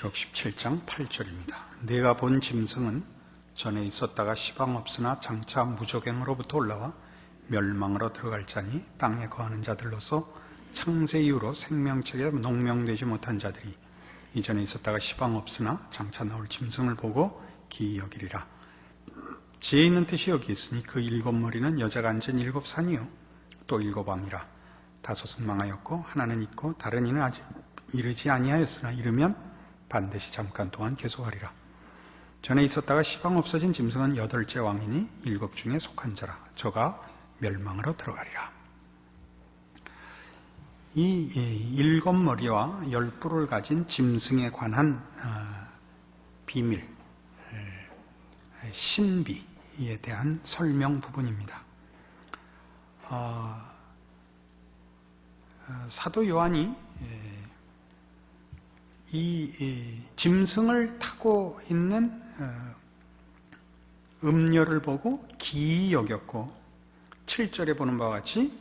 계시록 17장 8절입니다. 내가 본 짐승은 전에 있었다가 시방 없으나 장차 무적행으로부터 올라와 멸망으로 들어갈 자니 땅에 거하는 자들로서 창세 이후로 생명책에 농명되지 못한 자들이 이전에 있었다가 시방 없으나 장차 나올 짐승을 보고 기이 여기리라. 지혜 있는 뜻이 여기 있으니 그 일곱 머리는 여자가 앉은 일곱 산이요 또 일곱 왕이라 다섯은 망하였고 하나는 있고 다른 이는 아직 이르지 아니하였으나 이르면 반드시 잠깐 동안 계속하리라. 전에 있었다가 시방 없어진 짐승은 여덟째 왕이니 일곱 중에 속한 자라. 저가 멸망으로 들어가리라. 이 일곱 머리와 열 뿔을 가진 짐승에 관한 어, 비밀, 신비에 대한 설명 부분입니다. 어, 어, 사도 요한이 이, 이 짐승을 타고 있는 어, 음녀를 보고 기이 여겼고 7절에 보는 바와 같이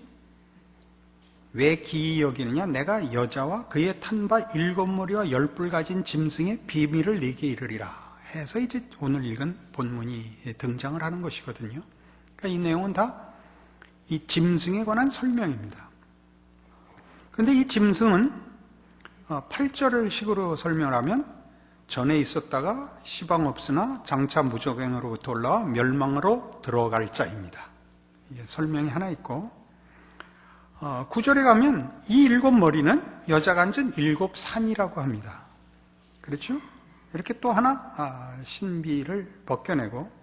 왜 기이 여기느냐 내가 여자와 그의 탄 바 일곱 머리와 열뿔 가진 짐승의 비밀을 내게 이르리라 해서 이제 오늘 읽은 본문이 등장을 하는 것이거든요. 그러니까 이 내용은 다 이 짐승에 관한 설명입니다. 그런데 이 짐승은 8절을 식으로 설명을 하면 전에 있었다가 시방 없으나 장차 무적행으로부터 올라와 멸망으로 들어갈 자입니다. 이게 설명이 하나 있고 어, 9절에 가면 이 일곱 머리는 여자가 앉은 일곱 산이라고 합니다. 그렇죠? 이렇게 또 하나 아, 신비를 벗겨내고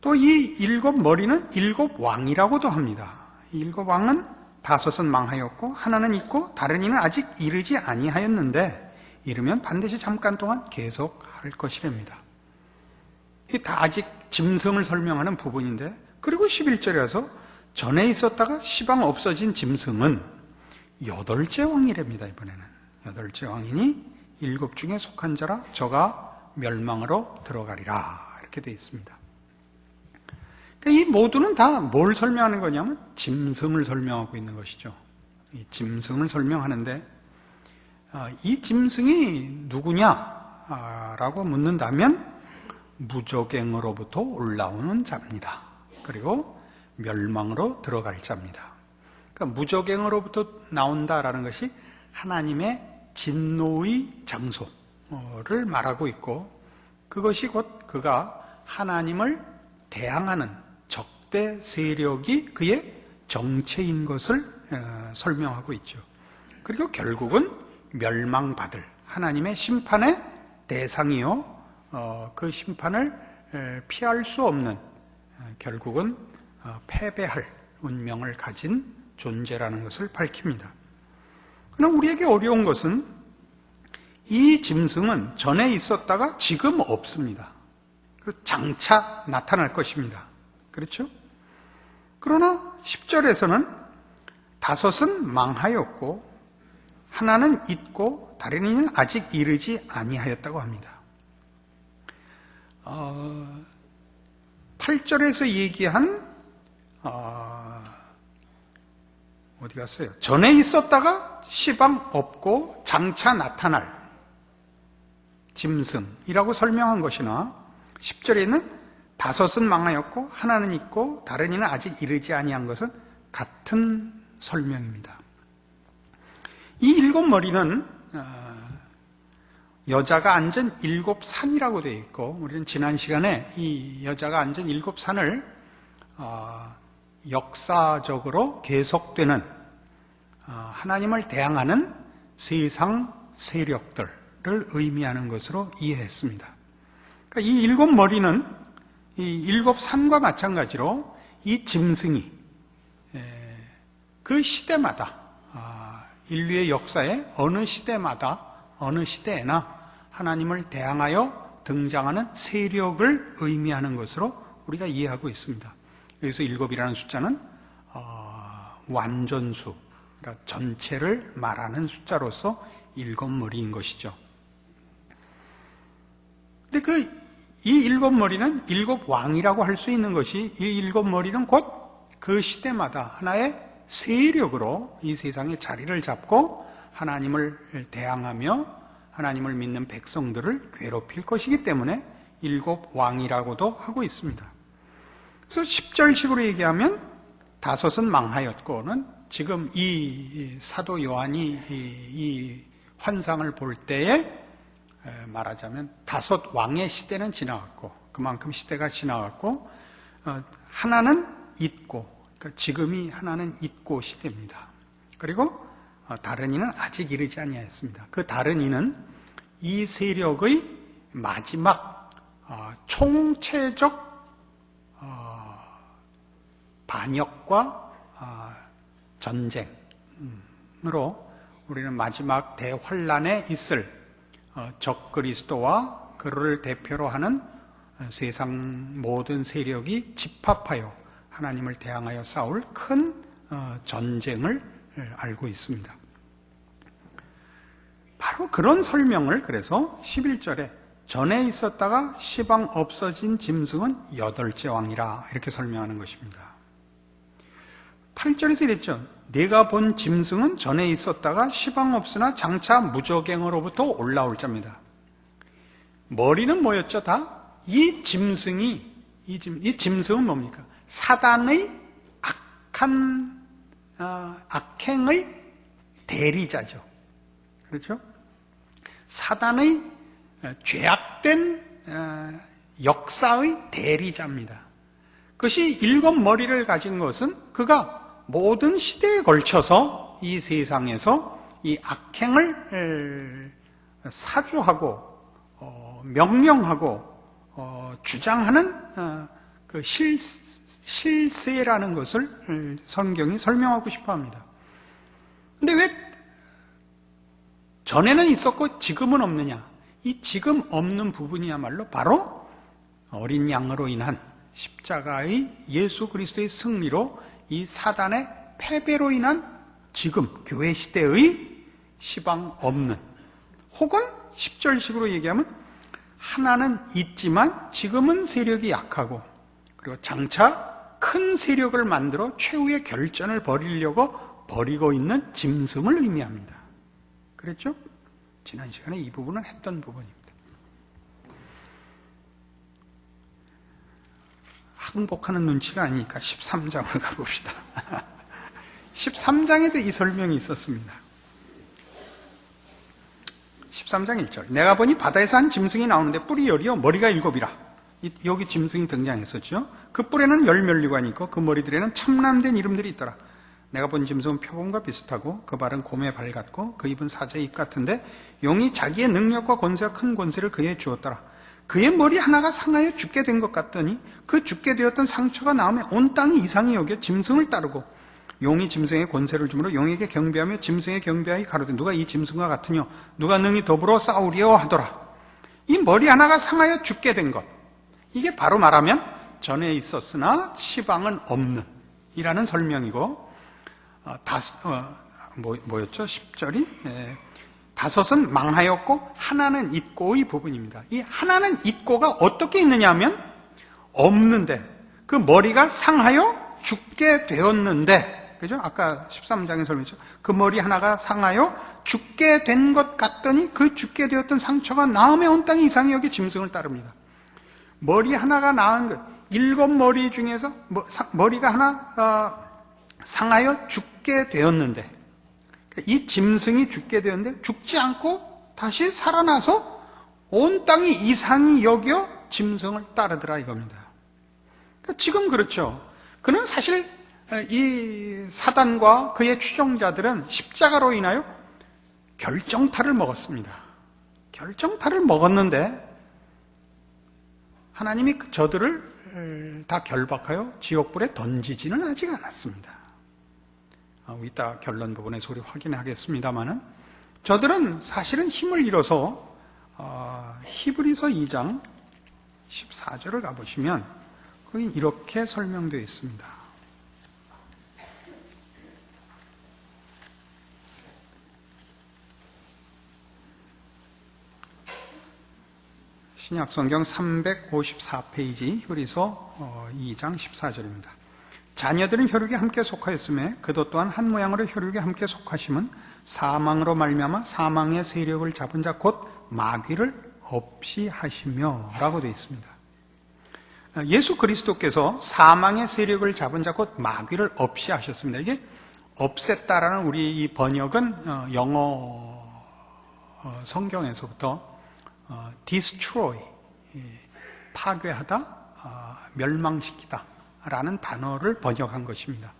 또 이 일곱 머리는 일곱 왕이라고도 합니다. 이 일곱 왕은 다섯은 망하였고 하나는 있고 다른 이는 아직 이르지 아니하였는데 이르면 반드시 잠깐 동안 계속 할 것이랍니다. 이게 다 아직 짐승을 설명하는 부분인데 그리고 11절에 와서 전에 있었다가 시방 없어진 짐승은 여덟째 왕이랍니다. 이번에는 여덟째 왕이니 일곱 중에 속한 자라 저가 멸망으로 들어가리라 이렇게 되어 있습니다. 이 모두는 다 뭘 설명하는 거냐면 짐승을 설명하고 있는 것이죠. 이 짐승을 설명하는데 아, 이 짐승이 누구냐라고 묻는다면 무적행으로부터 올라오는 자입니다. 그리고 멸망으로 들어갈 자입니다. 그러니까 무적행으로부터 나온다라는 것이 하나님의 진노의 장소를 말하고 있고 그것이 곧 그가 하나님을 대항하는 적대 세력이 그의 정체인 것을 어, 설명하고 있죠. 그리고 결국은 멸망받을 하나님의 심판의 대상이요. 어, 그 심판을 피할 수 없는 어, 결국은 패배할 운명을 가진 존재라는 것을 밝힙니다. 그러나 우리에게 어려운 것은 이 짐승은 전에 있었다가 지금 없습니다. 장차 나타날 것입니다. 그렇죠? 그러나 10절에서는 다섯은 망하였고 하나는 있고 다른 이는 아직 이르지 아니하였다고 합니다. 어, 8절에서 얘기한 어, 어디 갔어요? 전에 있었다가 시방 없고 장차 나타날 짐승이라고 설명한 것이나 10절에 있는 다섯은 망하였고 하나는 있고 다른 이는 아직 이르지 아니한 것은 같은 설명입니다. 이 일곱 머리는 어, 여자가 앉은 일곱 산이라고 되어 있고 우리는 지난 시간에 이 여자가 앉은 일곱 산을 어, 역사적으로 계속되는 어, 하나님을 대항하는 세상 세력들을 의미하는 것으로 이해했습니다. 그러니까 이 일곱 머리는 이 일곱 산과 마찬가지로 이 짐승이 그 시대마다 아, 인류의 역사에 어느 시대마다 어느 시대에나 하나님을 대항하여 등장하는 세력을 의미하는 것으로 우리가 이해하고 있습니다. 여기서 일곱이라는 숫자는 어, 완전수, 그러니까 전체를 말하는 숫자로서 일곱 머리인 것이죠. 근데 그 이 일곱 머리는 일곱 왕이라고 할 수 있는 것이 이 일곱 머리는 곧 그 시대마다 하나의 세력으로 이 세상에 자리를 잡고 하나님을 대항하며 하나님을 믿는 백성들을 괴롭힐 것이기 때문에 일곱 왕이라고도 하고 있습니다. 그래서 10절식으로 얘기하면 다섯은 망하였고는 지금 이 사도 요한이 이 환상을 볼 때에 말하자면 다섯 왕의 시대는 지나갔고 그만큼 시대가 지나갔고 어, 하나는 있고 그러니까 지금이 하나는 있고 시대입니다. 그리고 어, 다른 이는 아직 이르지 아니하였습니다. 그 다른 이는 이 세력의 마지막 어, 총체적 반역과 전쟁으로 우리는 마지막 대환란에 있을 적 그리스도와 그를 대표로 하는 세상 모든 세력이 집합하여 하나님을 대항하여 싸울 큰 전쟁을 알고 있습니다. 바로 그런 설명을 그래서 11절에 전에 있었다가 시방 없어진 짐승은 여덟째 왕이라 이렇게 설명하는 것입니다. 8절에서 이랬죠. 내가 본 짐승은 전에 있었다가 시방 없으나 장차 무적행으로부터 올라올 자입니다. 머리는 뭐였죠? 다? 이 짐승이, 이, 짐, 이 짐승은 뭡니까? 사단의 악한, 어, 악행의 대리자죠. 그렇죠? 사단의 어, 죄악된 어, 역사의 대리자입니다. 그것이 일곱 머리를 가진 것은 그가 모든 시대에 걸쳐서 이 세상에서 이 악행을 사주하고 명령하고 주장하는 그 실, 실세라는 것을 성경이 설명하고 싶어 합니다. 근데 왜 전에는 있었고 지금은 없느냐? 이 지금 없는 부분이야말로 바로 어린 양으로 인한 십자가의 예수 그리스도의 승리로 이 사단의 패배로 인한 지금 교회 시대의 시방 없는 혹은 10절식으로 얘기하면 하나는 있지만 지금은 세력이 약하고 그리고 장차 큰 세력을 만들어 최후의 결전을 벌이려고 벌이고 있는 짐승을 의미합니다. 그랬죠? 지난 시간에 이 부분은 했던 부분입니다. 항복하는 눈치가 아니니까 13장을 가봅시다. 13장에도 이 설명이 있었습니다. 13장 1절. 내가 보니 바다에서 한 짐승이 나오는데 뿔이 열이요 머리가 일곱이라. 여기 짐승이 등장했었죠. 그 뿔에는 열 멸리관이 있고 그 머리들에는 참남된 이름들이 있더라. 내가 본 짐승은 표범과 비슷하고 그 발은 곰의 발 같고 그 입은 사자의 입 같은데 용이 자기의 능력과 권세와 큰 권세를 그에 주었더라. 그의 머리 하나가 상하여 죽게 된 것 같더니 그 죽게 되었던 상처가 나오면 온 땅이 이상히 여겨 짐승을 따르고 용이 짐승의 권세를 주므로 용에게 경배하며 짐승의 경배하기 가로되 누가 이 짐승과 같으뇨 누가 능히 더불어 싸우리요 하더라. 이 머리 하나가 상하여 죽게 된 것. 이게 바로 말하면 전에 있었으나 시방은 없는 이라는 설명이고 어, 다섯, 어, 뭐, 뭐였죠? 10절이? 예. 다섯은 망하였고 하나는 있고의 부분입니다. 이 하나는 있고가 어떻게 있느냐 하면 없는데 그 머리가 상하여 죽게 되었는데 그죠? 아까 13장에 설명했죠. 그 머리 하나가 상하여 죽게 된 것 같더니 그 죽게 되었던 상처가 나음에 온 땅이 이상히 여기 짐승을 따릅니다. 머리 하나가 나은 것, 일곱 머리 중에서 뭐, 머리가 하나 어, 상하여 죽게 되었는데 이 짐승이 죽게 되었는데 죽지 않고 다시 살아나서 온 땅이 이상히 여겨 짐승을 따르더라 이겁니다. 그러니까 지금 그렇죠. 그는 사실 이 사단과 그의 추종자들은 십자가로 인하여 결정타를 먹었습니다. 결정타를 먹었는데 하나님이 저들을 다 결박하여 지옥불에 던지지는 아직 않았습니다. 아, 이따 결론 부분에 소리 확인하겠습니다만은 저들은 사실은 힘을 잃어서 어, 히브리서 2장 14절을 가보시면 거기 이렇게 설명되어 있습니다. 신약성경 354페이지 히브리서 2장 어, 14절입니다. 자녀들은 혈육에 함께 속하였음에 그도 또한 한 모양으로 혈육에 함께 속하심은 사망으로 말미암아 사망의 세력을 잡은 자 곧 마귀를 없이 하시며라고 되어 있습니다. 예수 그리스도께서 사망의 세력을 잡은 자 곧 마귀를 없이 하셨습니다. 이게 없앴다라는 우리 이 번역은 어, 영어 어, 성경에서부터 어, destroy 파괴하다, 어, 멸망시키다 라는 단어를 번역한 것입니다.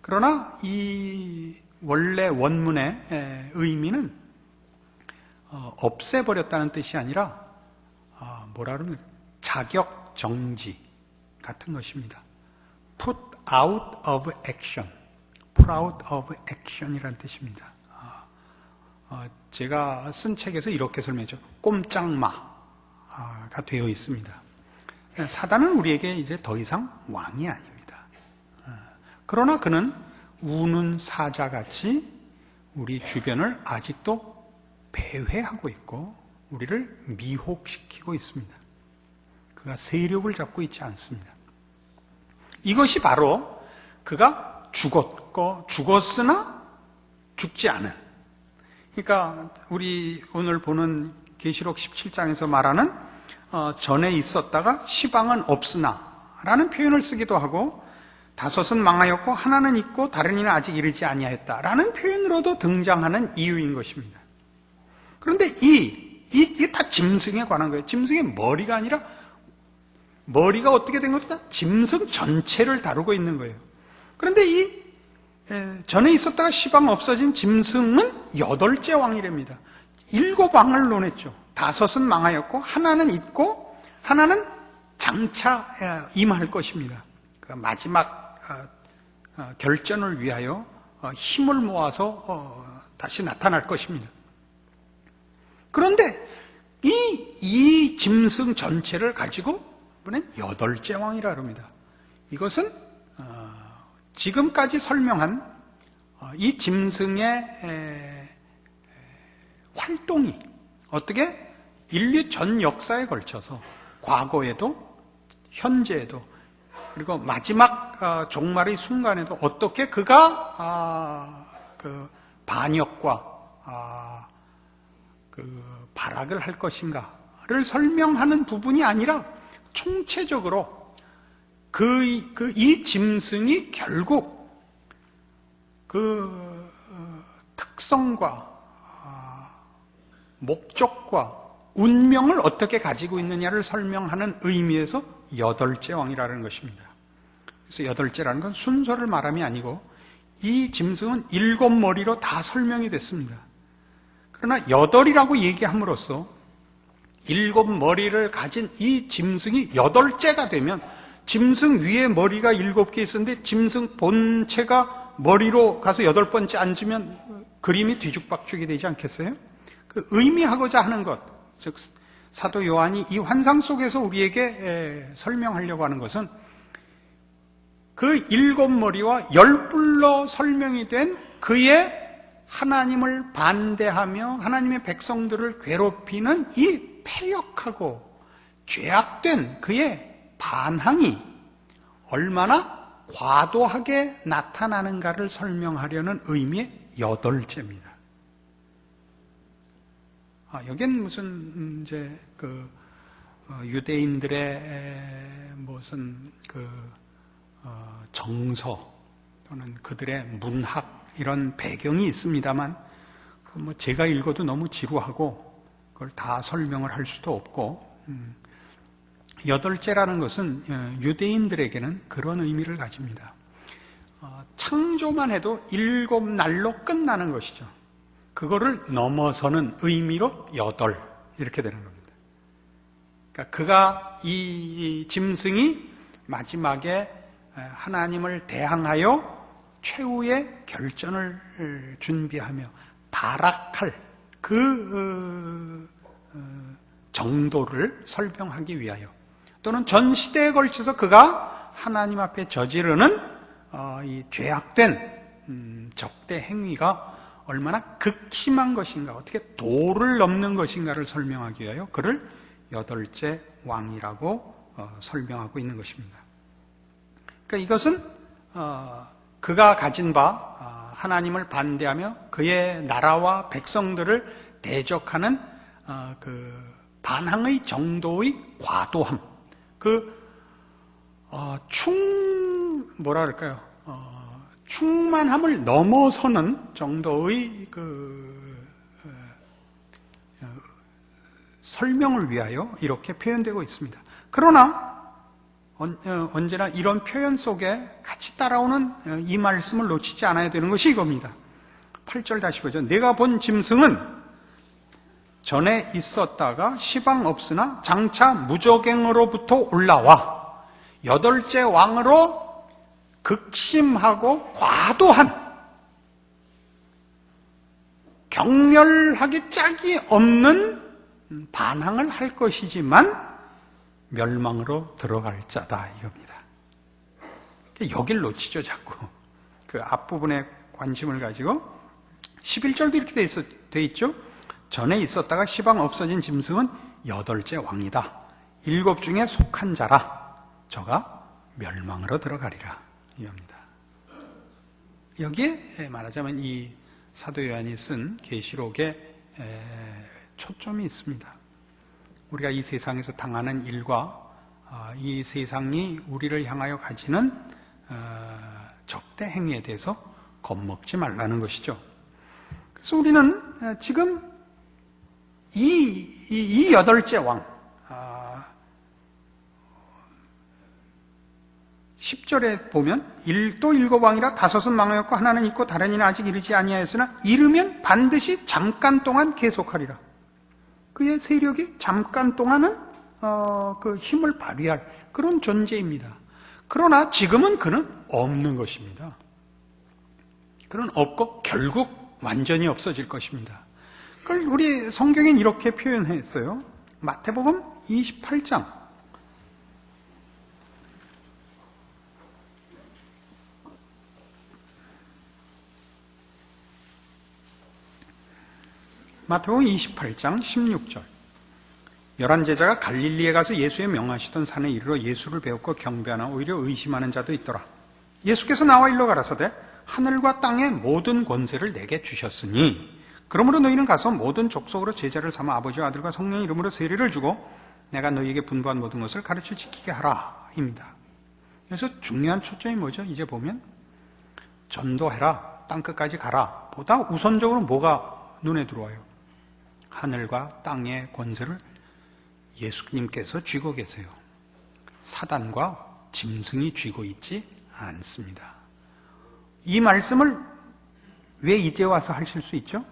그러나 이 원래 원문의 에, 의미는 어, 없애버렸다는 뜻이 아니라 어, 뭐라 그러면 자격 정지 같은 것입니다. put out of action, put out of action이라는 뜻입니다. 어, 어, 제가 쓴 책에서 이렇게 설명했죠. 꼼짝마가 되어 있습니다. 사단은 우리에게 이제 더 이상 왕이 아닙니다. 어, 그러나 그는 우는 사자같이 우리 주변을 아직도 배회하고 있고 우리를 미혹시키고 있습니다. 그가 세력을 잡고 있지 않습니다. 이것이 바로 그가 죽었고 죽었으나 죽지 않은 그러니까 우리 오늘 보는 계시록 17장에서 말하는 어, 전에 있었다가 시방은 없으나라는 표현을 쓰기도 하고 다섯은 망하였고 하나는 있고 다른 이는 아직 이르지 아니하였다라는 표현으로도 등장하는 이유인 것입니다. 그런데 이, 이 이게 다 짐승에 관한 거예요. 짐승의 머리가 아니라 머리가 어떻게 된 것도 다 짐승 전체를 다루고 있는 거예요. 그런데 이 에, 전에 있었다가 시방 없어진 짐승은 여덟째 왕이랍니다. 일곱 왕을 논했죠. 다섯은 망하였고 하나는 있고 하나는 장차 에, 임할 것입니다. 그 마지막 어, 어, 결전을 위하여 어, 힘을 모아서 어, 다시 나타날 것입니다. 그런데 이, 이 짐승 전체를 가지고 이번엔 여덟째 왕이라 합니다. 이것은 어, 지금까지 설명한 어, 이 짐승의 활동이 어떻게 인류 전 역사에 걸쳐서 과거에도 현재에도 그리고 마지막 어, 종말의 순간에도 어떻게 그가 아, 그 반역과 아, 그 발악을 할 것인가를 설명하는 부분이 아니라 총체적으로 그, 그, 이 짐승이 결국 그 어, 특성과 아, 목적과 운명을 어떻게 가지고 있느냐를 설명하는 의미에서 여덟째 왕이라는 것입니다. 그래서 여덟째라는 건 순서를 말함이 아니고 이 짐승은 일곱 머리로 다 설명이 됐습니다. 그러나 여덟이라고 얘기함으로써 일곱 머리를 가진 이 짐승이 여덟째가 되면 짐승 위에 머리가 일곱 개 있었는데 짐승 본체가 머리로 가서 여덟 번째 앉으면 그림이 뒤죽박죽이 되지 않겠어요? 그 의미하고자 하는 것, 즉 사도 요한이 이 환상 속에서 우리에게 설명하려고 하는 것은 그 일곱 머리와 열 뿔로 설명이 된 그의 하나님을 반대하며 하나님의 백성들을 괴롭히는 이 폐역하고 죄악된 그의 반항이 얼마나 과도하게 나타나는가를 설명하려는 의미의 여덟째입니다. 아, 여긴 무슨 음, 이제 그 어, 유대인들의 무슨 그 어, 정서 또는 그들의 문학 이런 배경이 있습니다만 그 뭐 제가 읽어도 너무 지루하고 그걸 다 설명을 할 수도 없고 음, 여덟째라는 것은 어, 유대인들에게는 그런 의미를 가집니다. 어, 창조만 해도 일곱 날로 끝나는 것이죠. 그거를 넘어서는 의미로 여덟 이렇게 되는 겁니다. 그러니까 그가 이 짐승이 마지막에 하나님을 대항하여 최후의 결전을 준비하며 발악할 그 어, 어, 정도를 설명하기 위하여 또는 전 시대에 걸쳐서 그가 하나님 앞에 저지르는 어, 이 죄악된 음, 적대 행위가 얼마나 극심한 것인가, 어떻게 도를 넘는 것인가를 설명하기 위하여 그를 여덟째 왕이라고 설명하고 있는 것입니다. 그러니까 이것은 어, 그가 가진 바 어, 하나님을 반대하며 그의 나라와 백성들을 대적하는 어, 그 반항의 정도의 과도함, 그 어, 충 뭐라 그럴까요? 어, 충만함을 넘어서는 정도의 그 어, 어, 설명을 위하여 이렇게 표현되고 있습니다. 그러나 언, 어, 언제나 이런 표현 속에 같이 따라오는 어, 이 말씀을 놓치지 않아야 되는 것이 이겁니다. 8절 다시 보죠. 내가 본 짐승은 전에 있었다가 시방 없으나 장차 무적행으로부터 올라와 여덟째 왕으로 극심하고 과도한 격렬하게 짝이 없는 반항을 할 것이지만 멸망으로 들어갈 자다 이겁니다. 여길 놓치죠 자꾸. 그 앞부분에 관심을 가지고 11절도 이렇게 돼, 있어, 돼 있죠. 전에 있었다가 시방 없어진 짐승은 여덟째 왕이다. 일곱 중에 속한 자라. 저가 멸망으로 들어가리라. 이겁니다. 여기에 말하자면 이 사도 요한이 쓴 계시록에 초점이 있습니다. 우리가 이 세상에서 당하는 일과 어, 이 세상이 우리를 향하여 가지는 어, 적대 행위에 대해서 겁먹지 말라는 것이죠. 그래서 우리는 어, 지금 이, 이, 이 여덟째 왕, 10절에 보면 일도 일곱 왕이라 다섯은 망하였고 하나는 있고 다른 이는 아직 이르지 아니하였으나 이르면 반드시 잠깐 동안 계속하리라. 그의 세력이 잠깐 동안은 어, 그 힘을 발휘할 그런 존재입니다. 그러나 지금은 그는 없는 것입니다. 그는 없고 결국 완전히 없어질 것입니다. 그걸 우리 성경엔 이렇게 표현했어요. 마태복음 28장 마태복음 28장 16절. 열한 제자가 갈릴리에 가서 예수의 명하시던 산에 이르러 예수를 배웠고 경배하나 오히려 의심하는 자도 있더라. 예수께서 나와 일러 가라사대 하늘과 땅의 모든 권세를 내게 주셨으니 그러므로 너희는 가서 모든 족속으로 제자를 삼아 아버지와 아들과 성령의 이름으로 세례를 주고 내가 너희에게 분부한 모든 것을 가르쳐 지키게 하라 입니다. 그래서 중요한 초점이 뭐죠? 이제 보면 전도해라 땅 끝까지 가라 보다 우선적으로 뭐가 눈에 들어와요? 하늘과 땅의 권세를 예수님께서 쥐고 계세요. 사단과 짐승이 쥐고 있지 않습니다. 이 말씀을 왜 이제 와서 하실 수 있죠?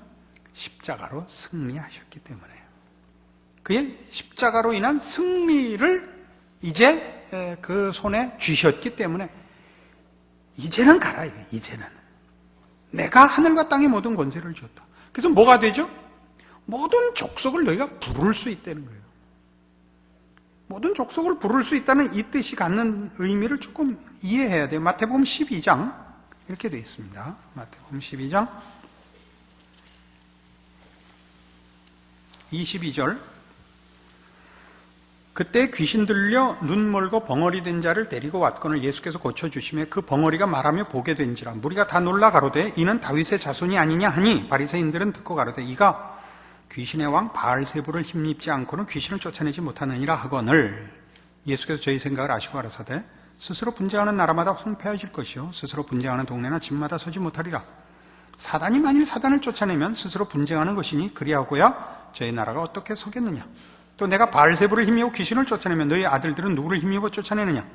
십자가로 승리하셨기 때문에요. 그의 십자가로 인한 승리를 이제 그 손에 쥐셨기 때문에 이제는 가라, 이제는. 내가 하늘과 땅의 모든 권세를 주었다. 그래서 뭐가 되죠? 모든 족속을 너희가 부를 수 있다는 거예요. 모든 족속을 부를 수 있다는 이 뜻이 갖는 의미를 조금 이해해야 돼요. 마태복음 12장 이렇게 되어 있습니다. 마태복음 12장 22절 그때 귀신 들려 눈 멀고 벙어리 된 자를 데리고 왔건을 예수께서 고쳐 주심에 그 벙어리가 말하며 보게 된지라 무리가 다 놀라 가로되 이는 다윗의 자손이 아니냐 하니 바리새인들은 듣고 가로되 이가 귀신의 왕 바알세부를 힘입지 않고는 귀신을 쫓아내지 못하느니라 하거늘. 예수께서 저희 생각을 아시고 가라사대 스스로 분쟁하는 나라마다 황폐해질 것이요 스스로 분쟁하는 동네나 집마다 서지 못하리라. 사단이 만일 사단을 쫓아내면 스스로 분쟁하는 것이니 그리하고야 저희 나라가 어떻게 서겠느냐? 또 내가 바알세부를 힘입어 귀신을 쫓아내면 너희 아들들은 누구를 힘입어 쫓아내느냐?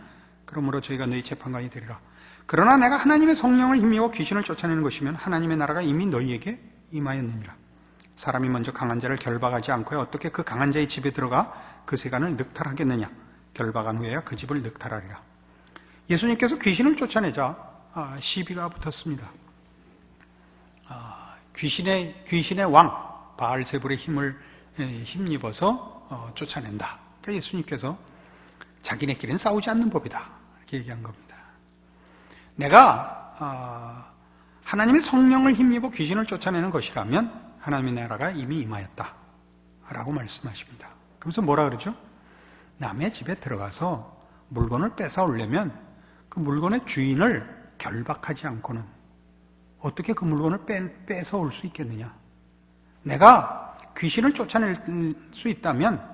그러므로 저희가 너희 재판관이 되리라. 그러나 내가 하나님의 성령을 힘입어 귀신을 쫓아내는 것이면 하나님의 나라가 이미 너희에게 임하였느니라 사람이 먼저 강한 자를 결박하지 않고야 어떻게 그 강한 자의 집에 들어가 그 세간을 늑탈하겠느냐? 결박한 후에야 그 집을 늑탈하리라. 예수님께서 귀신을 쫓아내자 아, 시비가 붙었습니다. 아, 귀신의 귀신의 왕 바알세불의 힘을 힘입어서 어, 쫓아낸다. 그러니까 예수님께서 자기네끼리는 싸우지 않는 법이다. 이렇게 얘기한 겁니다. 내가 아, 하나님의 성령을 힘입어 귀신을 쫓아내는 것이라면 하나님의 나라가 이미 임하였다. 라고 말씀하십니다. 그러면서 뭐라 그러죠? 남의 집에 들어가서 물건을 뺏어오려면 그 물건의 주인을 결박하지 않고는 어떻게 그 물건을 빼, 뺏어 올 수 있겠느냐? 내가 귀신을 쫓아낼 수 있다면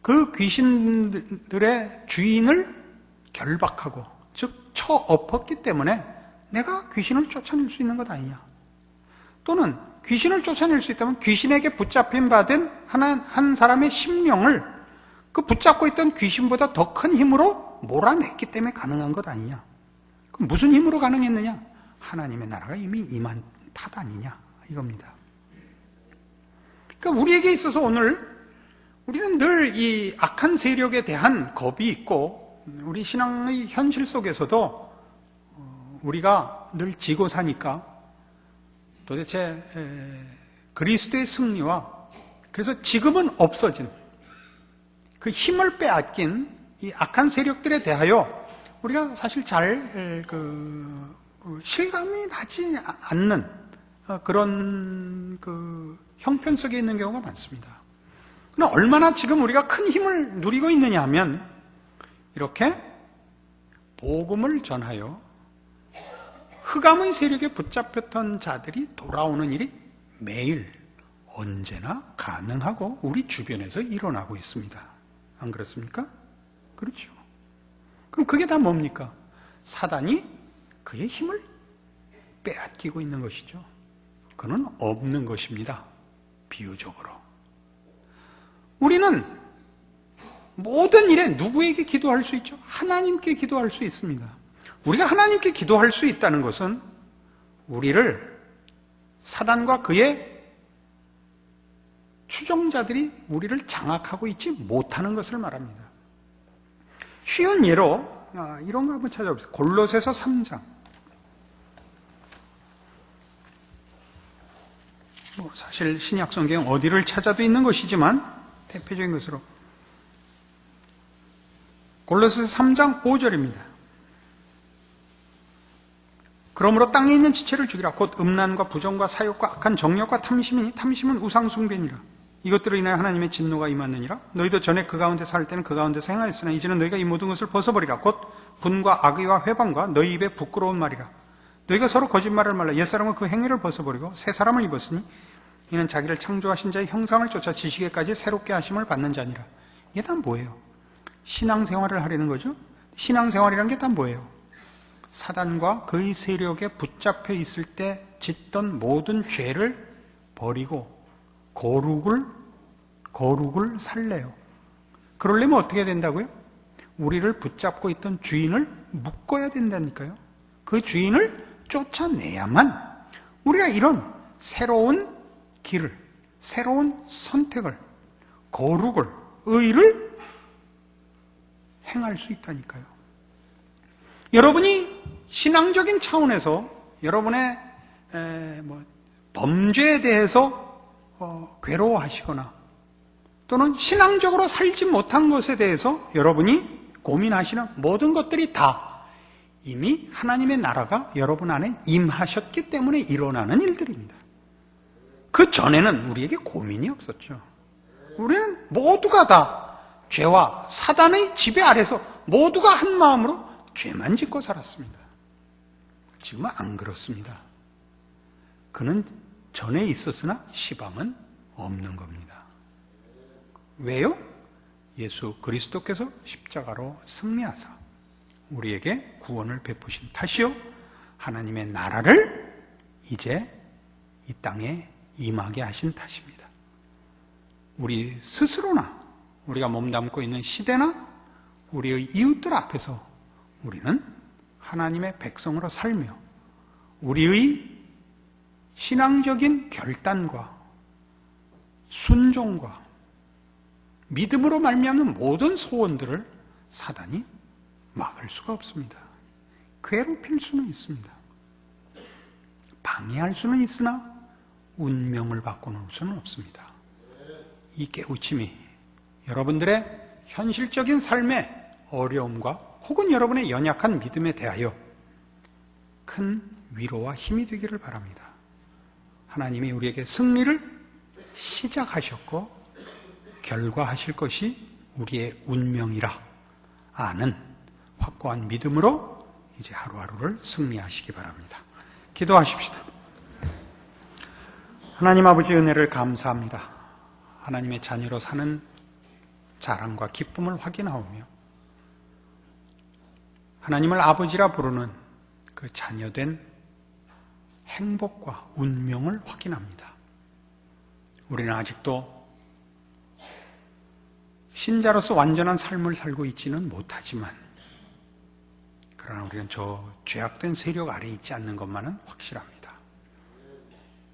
그 귀신들의 주인을 결박하고 즉 쳐엎었기 때문에 내가 귀신을 쫓아낼 수 있는 것 아니냐? 또는 귀신을 쫓아낼 수 있다면 귀신에게 붙잡힌 받은 하나, 한 사람의 심령을 그 붙잡고 있던 귀신보다 더 큰 힘으로 몰아냈기 때문에 가능한 것 아니냐? 그럼 무슨 힘으로 가능했느냐? 하나님의 나라가 이미 임한 탓 아니냐? 이겁니다. 그러니까 우리에게 있어서 오늘 우리는 늘 이 악한 세력에 대한 겁이 있고 우리 신앙의 현실 속에서도 어, 우리가 늘 지고 사니까 도대체 그리스도의 승리와 그래서 지금은 없어진 그 힘을 빼앗긴 이 악한 세력들에 대하여 우리가 사실 잘 그 실감이 나지 않는 어, 그런 그 형편 속에 있는 경우가 많습니다. 그러나 얼마나 지금 우리가 큰 힘을 누리고 있느냐 하면 이렇게 복음을 전하여 흑암의 세력에 붙잡혔던 자들이 돌아오는 일이 매일 언제나 가능하고 우리 주변에서 일어나고 있습니다. 안 그렇습니까? 그렇죠. 그럼 그게 다 뭡니까? 사단이 그의 힘을 빼앗기고 있는 것이죠. 그는 없는 것입니다. 비유적으로. 우리는 모든 일에 누구에게 기도할 수 있죠? 하나님께 기도할 수 있습니다. 우리가 하나님께 기도할 수 있다는 것은 우리를 사단과 그의 추종자들이 우리를 장악하고 있지 못하는 것을 말합니다. 쉬운 예로 아, 이런 거 한번 찾아보세요. 골로새서 3장. 뭐 사실 신약 성경 어디를 찾아도 있는 것이지만 대표적인 것으로 골로새서 3장 5절입니다. 그러므로 땅에 있는 지체를 죽이라. 곧 음란과 부정과 사욕과 악한 정력과 탐심이니 탐심은 우상숭배니라. 이것들로 인하여 하나님의 진노가 임하느니라. 너희도 전에 그 가운데 살 때는 그 가운데서 행하였으나 이제는 너희가 이 모든 것을 벗어버리라. 곧 분과 악의와 회방과 너희 입에 부끄러운 말이라. 너희가 서로 거짓말을 말라. 옛사람은 그 행위를 벗어버리고 새 사람을 입었으니 이는 자기를 창조하신 자의 형상을 쫓아 지식에까지 새롭게 하심을 받는 자니라. 이게 다 뭐예요? 신앙생활을 하려는 거죠? 신앙생활이란 게 다 뭐예요? 사단과 그의 세력에 붙잡혀 있을 때 짓던 모든 죄를 버리고 거룩을 거룩을 살래요. 그러려면 어떻게 된다고요? 우리를 붙잡고 있던 주인을 묶어야 된다니까요. 그 주인을 쫓아내야만 우리가 이런 새로운 길을, 새로운 선택을, 거룩을, 의를 행할 수 있다니까요. 여러분이 신앙적인 차원에서 여러분의 뭐 범죄에 대해서 어, 괴로워하시거나 또는 신앙적으로 살지 못한 것에 대해서 여러분이 고민하시는 모든 것들이 다 이미 하나님의 나라가 여러분 안에 임하셨기 때문에 일어나는 일들입니다. 그 전에는 우리에게 고민이 없었죠. 우리는 모두가 다 죄와 사단의 지배 아래서 모두가 한 마음으로 죄만 짓고 살았습니다. 지금은 안 그렇습니다. 그는 전에 있었으나 시방은 없는 겁니다. 왜요? 예수 그리스도께서 십자가로 승리하사 우리에게 구원을 베푸신 탓이요. 하나님의 나라를 이제 이 땅에 임하게 하신 탓입니다. 우리 스스로나 우리가 몸담고 있는 시대나 우리의 이웃들 앞에서 우리는 하나님의 백성으로 살며 우리의 신앙적인 결단과 순종과 믿음으로 말미암는 모든 소원들을 사단이 막을 수가 없습니다. 괴롭힐 수는 있습니다. 방해할 수는 있으나 운명을 바꾸는 수는 없습니다. 이 깨우침이 여러분들의 현실적인 삶의 어려움과 혹은 여러분의 연약한 믿음에 대하여 큰 위로와 힘이 되기를 바랍니다. 하나님이 우리에게 승리를 시작하셨고 결과하실 것이 우리의 운명이라 아는 확고한 믿음으로 이제 하루하루를 승리하시기 바랍니다. 기도하십시다. 하나님 아버지 은혜를 감사합니다. 하나님의 자녀로 사는 자랑과 기쁨을 확인하오며 하나님을 아버지라 부르는 그 자녀된 행복과 운명을 확인합니다. 우리는 아직도 신자로서 완전한 삶을 살고 있지는 못하지만 그러나 우리는 저 죄악된 세력 아래 있지 않는 것만은 확실합니다.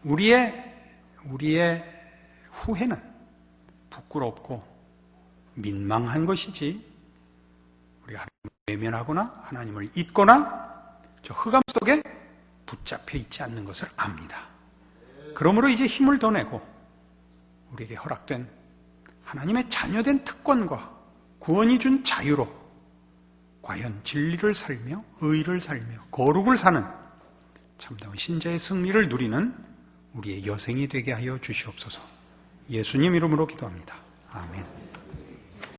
우리의 우리의 후회는 부끄럽고 민망한 것이지 외면하거나 하나님을 잊거나 저 흑암 속에 붙잡혀 있지 않는 것을 압니다. 그러므로 이제 힘을 더 내고 우리에게 허락된 하나님의 자녀된 특권과 구원이 준 자유로 과연 진리를 살며 의를 살며 거룩을 사는 참다운 신자의 승리를 누리는 우리의 여생이 되게 하여 주시옵소서. 예수님 이름으로 기도합니다. 아멘.